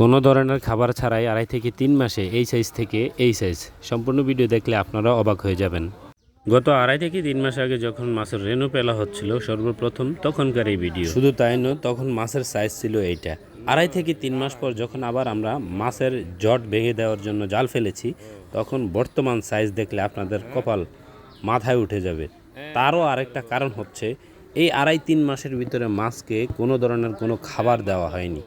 কোনো ধরনের খাবার ছাড়াই আড়াই থেকে তিন মাসে এই সাইজ থেকে এই সাইজ সম্পূর্ণ ভিডিও দেখলে আপনারা অবাক হয়ে যাবেন। গত আড়াই থেকে তিন মাস আগে যখন মাছের রেনু পেলা হচ্ছিল সর্বপ্রথম তখনকার এই ভিডিও শুধু তাই নয়, তখন মাছের সাইজ ছিল এইটা। আড়াই থেকে তিন মাস পর যখন আবার আমরা মাছের জট ভেঙে দেওয়ার জন্য জাল ফেলেছি, তখন বর্তমান সাইজ দেখলে আপনাদের কপাল মাথায় উঠে যাবে। তারও আরেকটা কারণ হচ্ছে, এই আড়াই তিন মাসের ভিতরে মাছকে কোনো ধরনের কোনো খাবার দেওয়া হয়নি।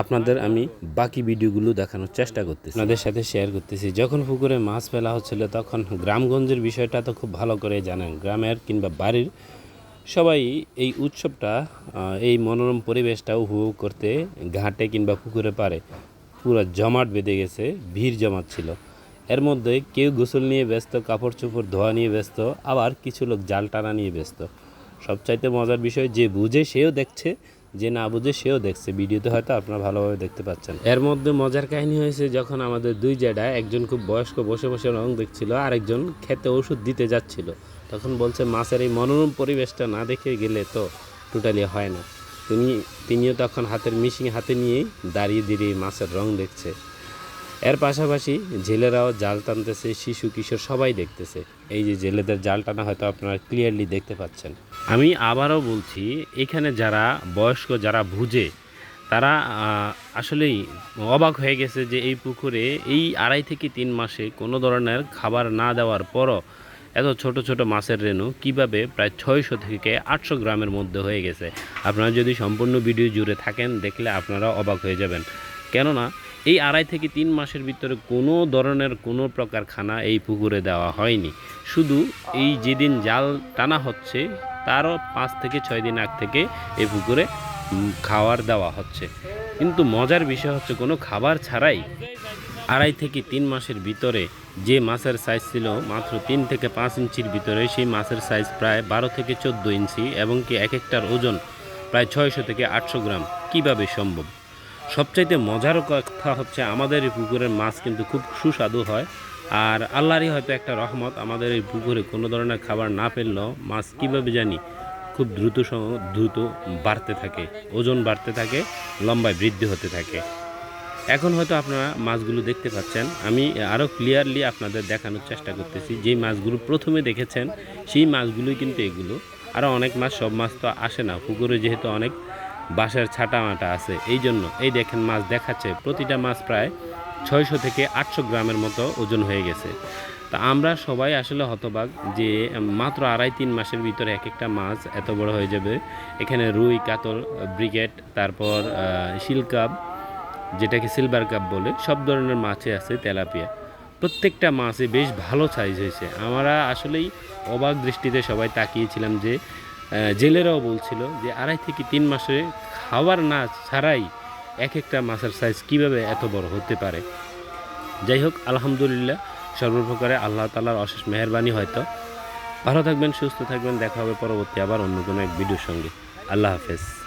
আপনাদের আমি বাকি ভিডিওগুলো দেখানোর চেষ্টা করতেছি। আপনাদের সাথে শেয়ার করতেছি। যখন পুকুরে মাছ ফেলা হচ্ছিল, তখন গ্রামগঞ্জের বিষয়টা তো খুব ভালো করে জানেন। গ্রামের কিংবা বাড়ির সবাই এই উৎসবটা এই মনোরম পরিবেশটা উপভোগ করতে ঘাটে কিংবা পুকুরে পারে। পুরো জমাট বেঁধে গেছে, ভিড় জমাট ছিল এর মধ্যে কেউ গোসল নিয়ে ব্যস্ত কাপড় চোপড় ধোয়া নিয়ে ব্যস্ত, আবার কিছু লোক জাল টানা নিয়ে ব্যস্ত। সবচাইতে মজার বিষয় যে বুঝে সেও দেখছে যে না বুঝে সেও দেখছে। ভিডিওতে হয়তো আপনারা ভালোভাবে দেখতে পাচ্ছেন। এর মধ্যে মজার কাহিনী হয়েছে, যখন আমাদের দুই জেডা একজন খুব বয়স্ক বসে বসে রং দেখছিল, আরেকজন খেতে ওষুধ দিতে যাচ্ছিল। তখন বলছে, মাছের এই মনোরম পরিবেশটা না দেখে গেলে তো টোটালি হয় না। তিনি, তিনিও তখন হাতের মিশিং হাতে নিয়েই দাঁড়িয়ে দাঁড়িয়ে মাছের রং দেখছে। এর পাশাপাশি জেলেরাও জাল টানতেছে, শিশু, কিশোর সবাই দেখতেছে। এই যে জেলেদের জাল টানা হয়তো আপনারা ক্লিয়ারলি দেখতে পাচ্ছেন। আমি আবারও বলছি, এখানে যারা বয়স্ক, যারা বুঝে, তারা আসলেই অবাক হয়ে গেছে যে এই পুকুরে এই আড়াই থেকে তিন মাসে কোনো ধরনের খাবার না দেওয়ার পরও এত ছোট ছোট মাছের রেণু কীভাবে প্রায় ছয়শো থেকে আটশো গ্রামের মধ্যে হয়ে গেছে। আপনারা যদি সম্পূর্ণ ভিডিও জুড়ে থাকেন, দেখলে আপনারা অবাক হয়ে যাবেন। কেননা এই আড়াই থেকে তিন মাসের ভিতরে কোনো ধরনের কোনো প্রকার খানা এই পুকুরে দেওয়া হয়নি। শুধু এই যেদিন জাল টানা হচ্ছে, তারও পাঁচ থেকে ছয় দিন আগ থেকে এই পুকুরে খাবার দেওয়া হচ্ছে। কিন্তু মজার বিষয় হচ্ছে কোনো খাবার ছাড়াই আড়াই থেকে তিন মাসের ভিতরে যে মাছের সাইজ ছিল মাত্র তিন থেকে পাঁচ ইঞ্চির ভিতরে, সেই মাছের সাইজ প্রায় বারো থেকে চোদ্দ ইঞ্চি এবং কি এক একটার ওজন প্রায় ছয়শো থেকে আটশো গ্রাম। কীভাবে সম্ভব? সবচাইতে মজার কথা হচ্ছে, আমাদের এই পুকুরের মাছ কিন্তু খুব সুস্বাদু হয়। আর আল্লাহরই হয়তো একটা রহমত, আমাদের এই পুকুরে কোনো ধরনের খাবার না পেলেও মাছ কীভাবে জানি খুব দ্রুত দ্রুত বাড়তে থাকে, ওজন বাড়তে থাকে, লম্বায় বৃদ্ধি হতে থাকে। এখন হয়তো আপনারা মাছগুলো দেখতে পাচ্ছেন, আমি আরও ক্লিয়ারলি আপনাদের দেখানোর চেষ্টা করতেছি, যেই মাছগুলো প্রথমে দেখেছেন, সেই মাছগুলোই কিন্তু এগুলো। আরও অনেক মাছ, সব মাছ তো আসে না, পুকুরে যেহেতু অনেক বাঁশের ছাটা মাটা আছে। এই জন্য এই দেখেন মাছ দেখাচ্ছে, প্রতিটা মাছ প্রায় ছয়শো থেকে আটশো গ্রামের মতো ওজন হয়ে গেছে। তা আমরা সবাই আসলে হতবাক যে মাত্র আড়াই তিন মাসের ভিতরে এক একটা মাছ এত বড় হয়ে যাবে। এখানে রুই, কাতল, ব্রিগেড, তারপর শিলকাপ, যেটাকে সিলভার কাপ বলে, সব ধরনের মাছে আছে তেলাপিয়া। প্রত্যেকটা মাছে বেশ ভালো সাইজ হয়েছে। আমরা আসলেই অবাক দৃষ্টিতে সবাই তাকিয়েছিলাম যে জেলেরাও বলছিল যে আড়াই থেকে তিন মাসে খাওয়ার না ছাড়াই এক একটা মাছের সাইজ কীভাবে এত বড় হতে পারে? যাই হোক, আলহামদুলিল্লাহ, সর্বপ্রকারে আল্লাহ তালার অশেষ মেহরবানি হয়তো। ভালো থাকবেন, সুস্থ থাকবেন, দেখা হবে পরবর্তী আবার অন্য কোনো এক ভিডিওর সঙ্গে। আল্লাহ হাফেজ।